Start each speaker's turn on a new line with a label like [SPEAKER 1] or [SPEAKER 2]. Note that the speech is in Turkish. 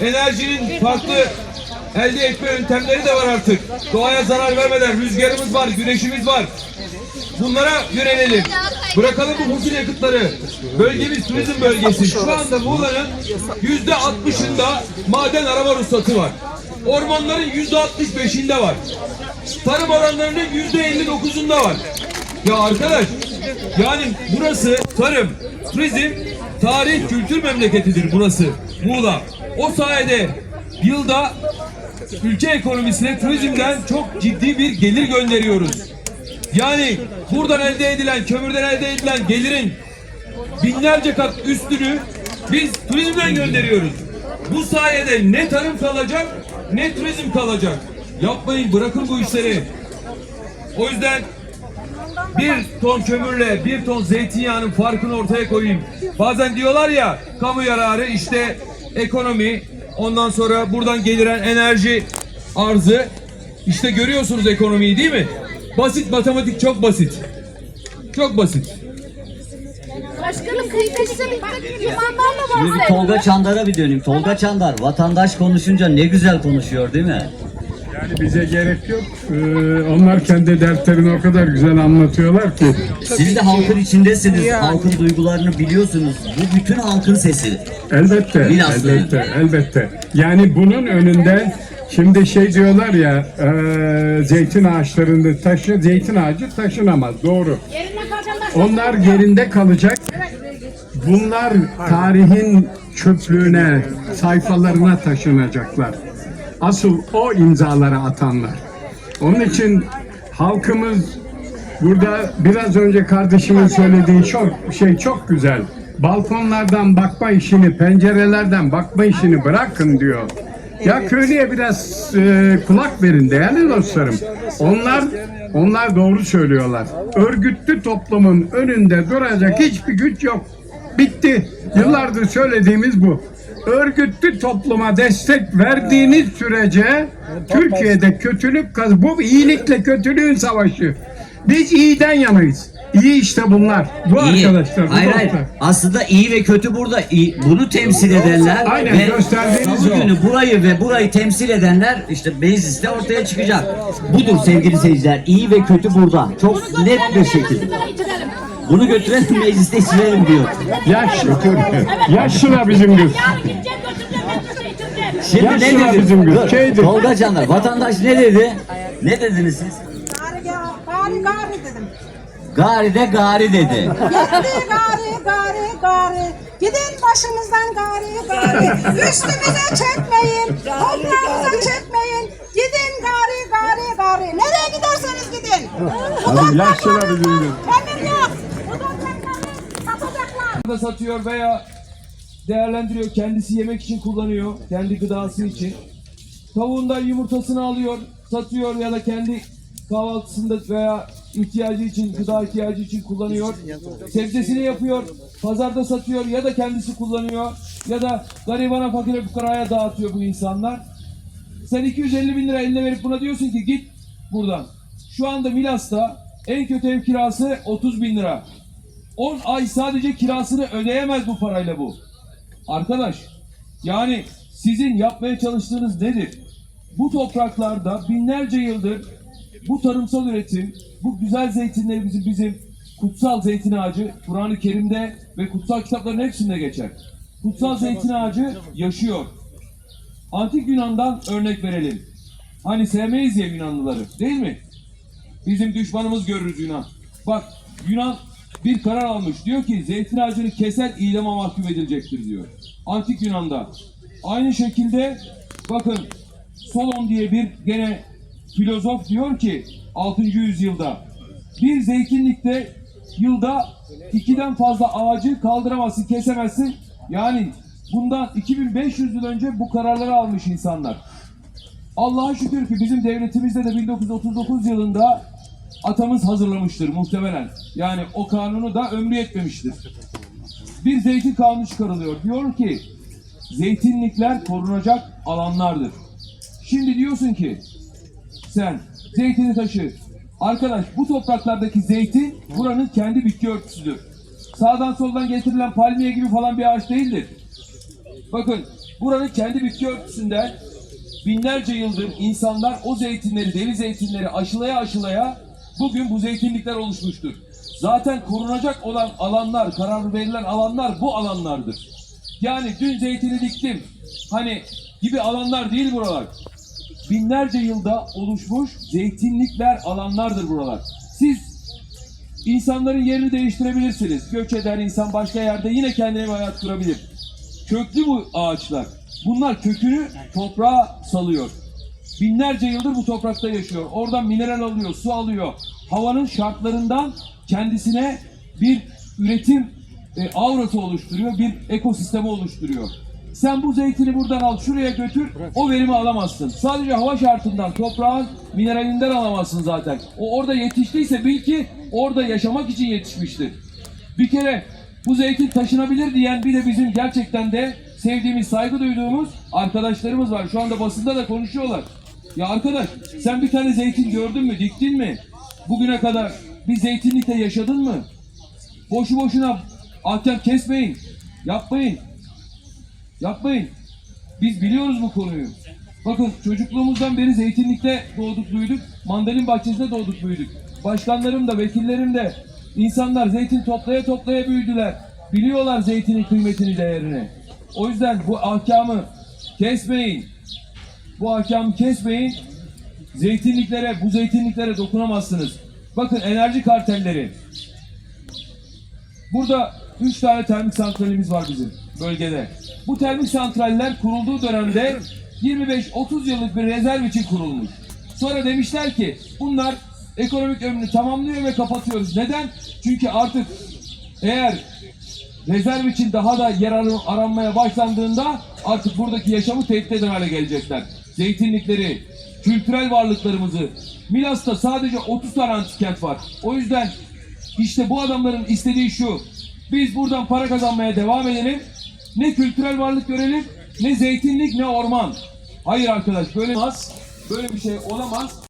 [SPEAKER 1] Enerjinin farklı elde etme yöntemleri de var artık. Doğaya zarar vermeden rüzgarımız var, güneşimiz var. Bunlara yönelelim. Bırakalım bu fosil yakıtları. Bölgemiz turizm bölgesi. Şu anda Muğla'nın yüzde altmışında maden arama ruhsatı var. Ormanların yüzde altmış beşinde var. Tarım oranlarının yüzde elli dokuzunda var. Ya arkadaş, yani burası tarım, turizm, tarih, kültür memleketidir burası. Muğla. O sayede yılda ülke ekonomisine turizmden çok ciddi bir gelir gönderiyoruz. Yani buradan elde edilen, kömürden elde edilen gelirin binlerce kat üstünü biz turizmden gönderiyoruz. Bu sayede ne tarım kalacak ne turizm kalacak. Yapmayın bırakın bu işleri. O yüzden bir ton kömürle bir ton zeytinyağının farkını ortaya koyayım. Bazen diyorlar ya kamu yararı işte ekonomi ondan sonra buradan geliren enerji arzı işte görüyorsunuz ekonomiyi değil mi? Basit matematik çok basit. Çok basit.
[SPEAKER 2] Başkanım kıymetli bir limanlarla
[SPEAKER 3] Şimdi bir
[SPEAKER 2] bahset.
[SPEAKER 3] Tolga Çandar'a bir döneyim. Tolga Çandar vatandaş konuşunca ne güzel konuşuyor değil mi?
[SPEAKER 4] Yani bize gerek yok. Ee, onlar kendi dertlerini o kadar güzel anlatıyorlar ki.
[SPEAKER 3] Siz de halkın içindesiniz. Halkın duygularını biliyorsunuz. Bu bütün halkın sesi.
[SPEAKER 4] Elbette,
[SPEAKER 3] Bilhassa.
[SPEAKER 4] elbette, elbette. Yani bunun önünde şimdi şey diyorlar ya, e, zeytin ağaçlarında taşı, zeytin ağacı taşınamaz. Doğru. Onlar gerinde kalacak. Bunlar tarihin çöplüğüne, sayfalarına taşınacaklar. Asıl o imzaları atanlar. Onun için halkımız burada biraz önce kardeşimin söylediği çok şey çok güzel. Balkonlardan bakma işini, pencerelerden bakma işini bırakın diyor. Ya köylüye biraz e, kulak verin değerli dostlarım. Onlar onlar doğru söylüyorlar. Örgütlü toplumun önünde duracak hiçbir güç yok. Bitti. Yıllardır söylediğimiz bu. Örgütlü topluma destek verdiğiniz sürece Türkiye'de kötülük kaz bu iyilikle kötülüğün savaşı. Biz iyiden yanayız. İyi işte bunlar. Bu
[SPEAKER 3] İyi.
[SPEAKER 4] arkadaşlar. bu
[SPEAKER 3] Hayır hayır.
[SPEAKER 4] dostlar.
[SPEAKER 3] Aslında iyi ve kötü burada. İyi- Bunu temsil edenler
[SPEAKER 4] Aynen,
[SPEAKER 3] ve
[SPEAKER 4] gösterdiğiniz
[SPEAKER 3] salı
[SPEAKER 4] o.
[SPEAKER 3] günü burayı ve burayı temsil edenler işte mecliste ortaya çıkacak. Budur sevgili seyirciler. İyi ve kötü burada. Çok net bir şekilde. Bunu götürelim mecliste içirelim diyor.
[SPEAKER 4] Yaşlı. Yaşlı da bizim kız.
[SPEAKER 3] Şimdi ne dedi?
[SPEAKER 4] bizim kız,
[SPEAKER 3] Dur,
[SPEAKER 4] şeydi.
[SPEAKER 3] Tolga Canlar, vatandaş ne dedi? Ne dediniz siz?
[SPEAKER 5] Gari gari gari dedim.
[SPEAKER 3] Gari de gari dedi.
[SPEAKER 5] Yetti gari gari gari. Gidin başımızdan gari gari. Üstümüze çekmeyin. Toprağımıza çekmeyin. Gidin gari gari gari. Nereye giderseniz gidin.
[SPEAKER 4] Tabii yaşlı da bizim kız.
[SPEAKER 1] Da satıyor veya değerlendiriyor. Kendisi yemek için kullanıyor. Kendi gıdası için. Tavuğundan yumurtasını alıyor, satıyor ya da kendi kahvaltısında veya ihtiyacı için, gıda ihtiyacı için kullanıyor. Sebzesini yapıyor, pazarda satıyor ya da kendisi kullanıyor ya da garibana, fakire, fukaraya dağıtıyor bu insanlar. Sen 250 bin lira eline verip buna diyorsun ki git buradan. Şu anda Milas'ta en kötü ev kirası 30 bin lira. 10 ay sadece kirasını ödeyemez bu parayla bu. Arkadaş, yani sizin yapmaya çalıştığınız nedir? Bu topraklarda binlerce yıldır bu tarımsal üretim, bu güzel zeytinlerimizi bizim kutsal zeytin ağacı Kur'an-ı Kerim'de ve kutsal kitapların hepsinde geçer. Kutsal zeytin ağacı yaşıyor. Antik Yunan'dan örnek verelim. Hani sevmeyiz ya Yunanlıları değil mi? Bizim düşmanımız görürüz Yunan. Bak Yunan bir karar almış. Diyor ki zeytin ağacını kesen idama mahkum edilecektir diyor. Antik Yunan'da. Aynı şekilde bakın Solon diye bir gene filozof diyor ki 6. yüzyılda bir zeytinlikte yılda ikiden fazla ağacı kaldıramazsın, kesemezsin. Yani bundan 2500 yıl önce bu kararları almış insanlar. Allah'a şükür ki bizim devletimizde de 1939 yılında atamız hazırlamıştır muhtemelen. Yani o kanunu da ömrü yetmemiştir. Bir zeytin kanunu çıkarılıyor. Diyor ki zeytinlikler korunacak alanlardır. Şimdi diyorsun ki sen zeytini taşı. Arkadaş bu topraklardaki zeytin buranın kendi bitki örtüsüdür. Sağdan soldan getirilen palmiye gibi falan bir ağaç değildir. Bakın buranın kendi bitki örtüsünden binlerce yıldır insanlar o zeytinleri, deli zeytinleri aşılaya aşılaya bugün bu zeytinlikler oluşmuştur. Zaten korunacak olan alanlar, karar verilen alanlar bu alanlardır. Yani dün zeytini diktim. Hani gibi alanlar değil buralar. Binlerce yılda oluşmuş zeytinlikler alanlardır buralar. Siz insanların yerini değiştirebilirsiniz. Göç eder insan başka yerde yine kendine bir hayat kurabilir. Köklü bu ağaçlar. Bunlar kökünü toprağa salıyor. Binlerce yıldır bu toprakta yaşıyor. Oradan mineral alıyor, su alıyor. Havanın şartlarından kendisine bir üretim e, aurası oluşturuyor, bir ekosistemi oluşturuyor. Sen bu zeytini buradan al, şuraya götür, o verimi alamazsın. Sadece hava şartından, toprağın mineralinden alamazsın zaten. O orada yetiştiyse bil ki orada yaşamak için yetişmiştir. Bir kere bu zeytin taşınabilir diyen bir de bizim gerçekten de sevdiğimiz, saygı duyduğumuz arkadaşlarımız var. Şu anda basında da konuşuyorlar. Ya arkadaş sen bir tane zeytin gördün mü, diktin mi? Bugüne kadar bir zeytinlikte yaşadın mı? Boşu boşuna ahkam kesmeyin. Yapmayın. Yapmayın. Biz biliyoruz bu konuyu. Bakın çocukluğumuzdan beri zeytinlikte doğduk büyüdük. Mandalin bahçesinde doğduk büyüdük. Başkanlarım da vekillerim de insanlar zeytin toplaya toplaya büyüdüler. Biliyorlar zeytinin kıymetini değerini. O yüzden bu ahkamı kesmeyin. Bu ahkamı kesmeyin. Zeytinliklere, bu zeytinliklere dokunamazsınız. Bakın enerji kartelleri. Burada 3 tane termik santralimiz var bizim bölgede. Bu termik santraller kurulduğu dönemde 25-30 yıllık bir rezerv için kurulmuş. Sonra demişler ki bunlar ekonomik ömrünü tamamlıyor ve kapatıyoruz. Neden? Çünkü artık eğer rezerv için daha da yer aran- aranmaya başlandığında artık buradaki yaşamı tehdit eden hale gelecekler. Zeytinlikleri, kültürel varlıklarımızı. Milas'ta sadece 30 tane antik var. O yüzden işte bu adamların istediği şu. Biz buradan para kazanmaya devam edelim. Ne kültürel varlık görelim, ne zeytinlik ne orman. Hayır arkadaş böyle olmaz. Böyle bir şey olamaz.